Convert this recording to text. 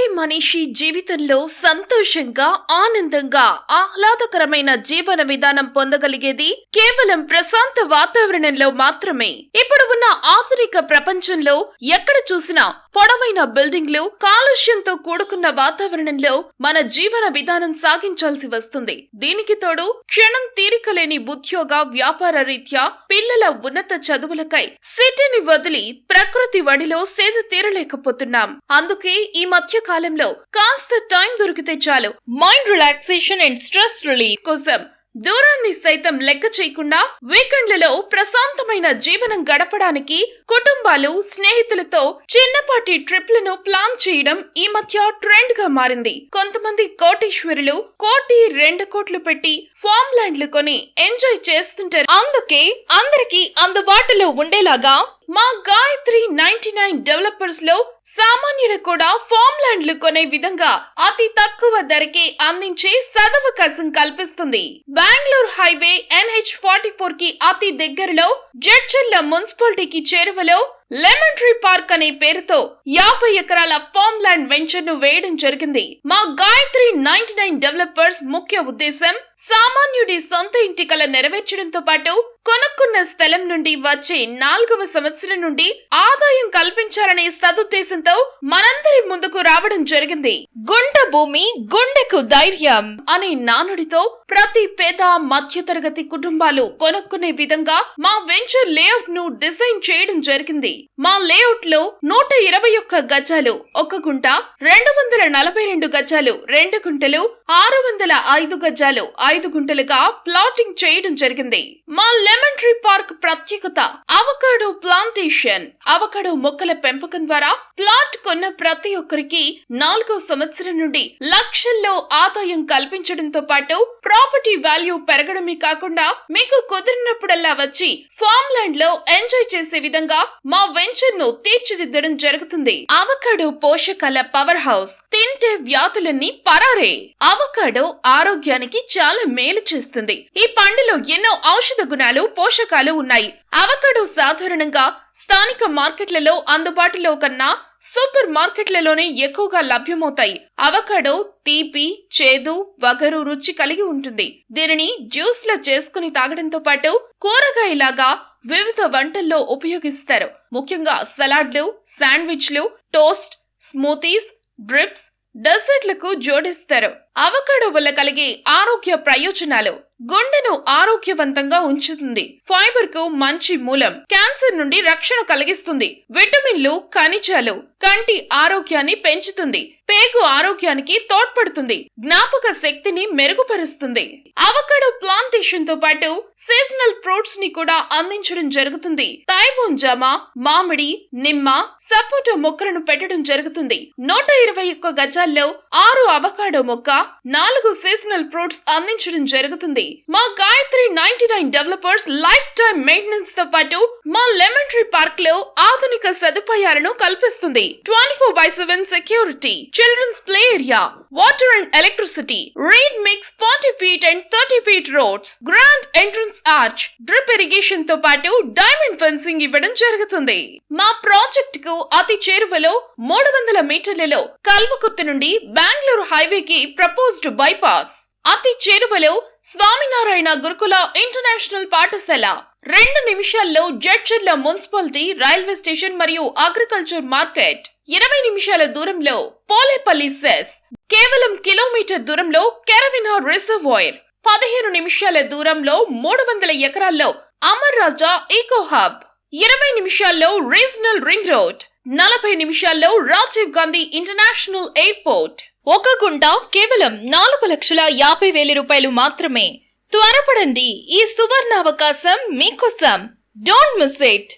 ప్రతి మనిషి జీవితంలో సంతోషంగా ఆనందంగా ఆహ్లాదకరమైన జీవన విధానం పొందగలిగేది కేవలం ప్రశాంత వాతావరణంలో మాత్రమే. ఇప్పుడు ఉన్న ఆధునిక ప్రపంచంలో ఎక్కడ చూసినా పొడవైన బిల్డింగ్లు కాలుష్యంతో కూడుకున్న వాతావరణంలో మన జీవన విధానం సాగించాల్సి వస్తుంది. దీనికి తోడు క్షణం తీరికలేని ఉద్యోగ వ్యాపార రీత్యా పిల్లల ఉన్నత చదువులకై సిటీని వదిలి ప్రకృతి వడిలో సేద తీరలేకపోతున్నాం. అందుకే ఈ మధ్య కాలంలో కాస్త టైం దొరికితే చాలు. Mind relaxation and stress relief కోసం దూరాన్ని సైతం లెక్క చేయకుండా వీకెండ్లలో ప్రశాంతమైన జీవనం గడపడానికి కుటుంబాలు స్నేహితులతో చిన్నపాటి ట్రిప్లను ప్లాన్ చేయడం ఈ మధ్య ట్రెండ్గా మారింది. కొంతమంది కోటీశ్వరులు కోటి రెండు కోట్లు పెట్టి ఫామ్ ల్యాండ్లు కొని ఎంజాయ్ చేస్తుంటారు. అందుకే అందరికీ అందుబాటులో ఉండేలాగా మా గాయత్రి నైన్టీ నైన్ డెవలపర్స్లో సామాన్యులు కూడా ఫామ్ ల్యాండ్లు కొనే విధంగా అతి తక్కువ ధరకే అందించే సదవకాశం కల్పిస్తుంది. బెంగళూరు హైవే ఎన్హెచ్ ఫార్టీ ఫోర్కి అతి దగ్గరలో జడ్చర్ల మున్సిపాలిటీకి చేరువలో లెమన్ ట్రీ పార్క్ అనే పేరుతో యాభై ఎకరాల ఫామ్ ల్యాండ్ వెంచర్ను వేయడం జరిగింది. మా గాయత్రి నైన్టీ నైన్ డెవలపర్స్ ముఖ్య ఉద్దేశం సామాన్యుడి సొంత ఇంటి కల నెరవేర్చడంతో పాటు స్థలం నుండి వచ్చే నాలుగవ సంవత్సరం నుండి ఆదాయం కల్పించాలనే సదుద్దేశంతో మనందరి ముందుకు రావడం జరిగింది. గుంట భూమి గుండెకు ధైర్యం అనే నానుడితో ప్రతి పేద మధ్యతరగతి కుటుంబాలు కొనుక్కునే విధంగా మా వెంచర్ లేఅవుట్ను డిజైన్ చేయడం జరిగింది. మా లేఅవుట్లో నూట ఇరవై ఒక్క గజాలు ఒక గుంట రెండు వందల నలభై రెండు గజాలు రెండు గుంటలు ఆరు వందల ఐదు గజాలు ఐదు గుంటలుగా ప్లాటింగ్ చేయడం జరిగింది. మా లెమన్ ట్రీ పార్క్ ప్రత్యేకత అవకాడో ప్లాంటేషన్ అవకాడో మొక్కల పెంపకం ద్వారా ప్లాట్ కొన్న ప్రతి ఒక్కరికి నాలుగో సంవత్సరం నుండి లక్షల్లో ఆదాయం కల్పించడంతో పాటు ప్రాపర్టీ వాల్యూ పెరగడమే కాకుండా మీకు కుదిరినప్పుడల్లా వచ్చి ఫామ్ ల్యాండ్లో ఎంజాయ్ చేసే విధంగా మా వెంచర్ను తీర్చిదిద్దడం జరుగుతుంది. అవకాడో పోషకాల పవర్ హౌస్ తింటే వ్యాధులన్నీ పరారే. అవకాడో ఆరోగ్యానికి చాలా మేలు చేస్తుంది. ఈ పండులో ఎన్నో ఔషధ గుణాలు పోషకాలు ఉన్నాయి. అవకాడో సాధారణంగా స్థానిక మార్కెట్లలో అందుబాటులో కన్నా సూపర్ మార్కెట్లలోనే ఎక్కువగా లభ్యమవుతాయి. అవకాడో తీపి చేదు వగరు రుచి కలిగి ఉంటుంది. దీనిని జ్యూస్లో చేసుకుని తాగడంతో పాటు కూరగాయలాగా వివిధ వంటల్లో ఉపయోగిస్తారు. ముఖ్యంగా సలాడ్లు శాండ్విచ్లు టోస్ట్ స్మూతీస్ డ్రిప్స్ డెసర్ట్లకు జోడిస్తారు. అవకాడో వల్ల కలిగే ఆరోగ్య ప్రయోజనాలు గుండెను ఆరోగ్యవంతంగా ఉంచుతుంది. ఫైబర్కు మంచి మూలం. క్యాన్సర్ నుండి రక్షణ కలిగిస్తుంది. విటమిన్లు ఖనిజాలు కంటి ఆరోగ్యాన్ని పెంచుతుంది. పేగు ఆరోగ్యానికి తోడ్పడుతుంది. జ్ఞాపక శక్తిని మెరుగుపరుస్తుంది. అవకాడో ప్లాంటేషన్తో పాటు సీజనల్ ఫ్రూట్స్ని కూడా అందించడం జరుగుతుంది. తైవాన్ జామ మామిడి నిమ్మ సపోటా మొక్కలను పెట్టడం జరుగుతుంది. నూట ఇరవై ఒక్క గజాల్లో ఆరు అవకాడో మొక్క నాలుగు సీజనల్ ఫ్రూట్స్ అందించడం జరుగుతుంది. మా Gayatri ninety nine developers life time మెయింటెనెన్స్తో పాటు మా లెమన్ ట్రీ పార్క్లో ఆధునిక సదుపాయాలను కల్పిస్తుంది. Twenty four by seven security children's play area water and electricity read mix forty feet and thirty feet roads grand entrance arch drip ఇరిగేషన్తో పాటు diamond fencing ఇవ్వడం జరుగుతుంది. మా ప్రాజెక్ట్కు అతి చేరువలో మూడు వందల మీటర్లలో కల్వకుర్తి నుండి బెంగళూరు హైవేకి ప్రపోజ్డ్ బైపాస్ అతి చేరువలో స్వామినారాయణ గురుకుల ఇంటర్నేషనల్ పాఠశాల. రెండు నిమిషాల్లో జడ్చర్ల మున్సిపాలిటీ రైల్వే స్టేషన్ మరియు అగ్రికల్చర్ మార్కెట్. ఇరవై నిమిషాల దూరంలో పోలేపల్లి సెస్. కేవలం కిలోమీటర్ దూరంలో కెరవినా రిజర్వాయర్. పదిహేను నిమిషాల దూరంలో మూడు వందల ఎకరాల్లో అమర్ రాజా ఈకో హబ్. ఇరవై నిమిషాల్లో రీజనల్ రింగ్ రోడ్. నలభై నిమిషాల్లో రాజీవ్ గాంధీ ఇంటర్నేషనల్ ఎయిర్పోర్ట్. ఒక గుంట కేవలం నాలుగు లక్షల యాభై వేల రూపాయలు మాత్రమే. త్వరపడండి ఈ సువర్ణ అవకాశం మీకోసం. Don't miss it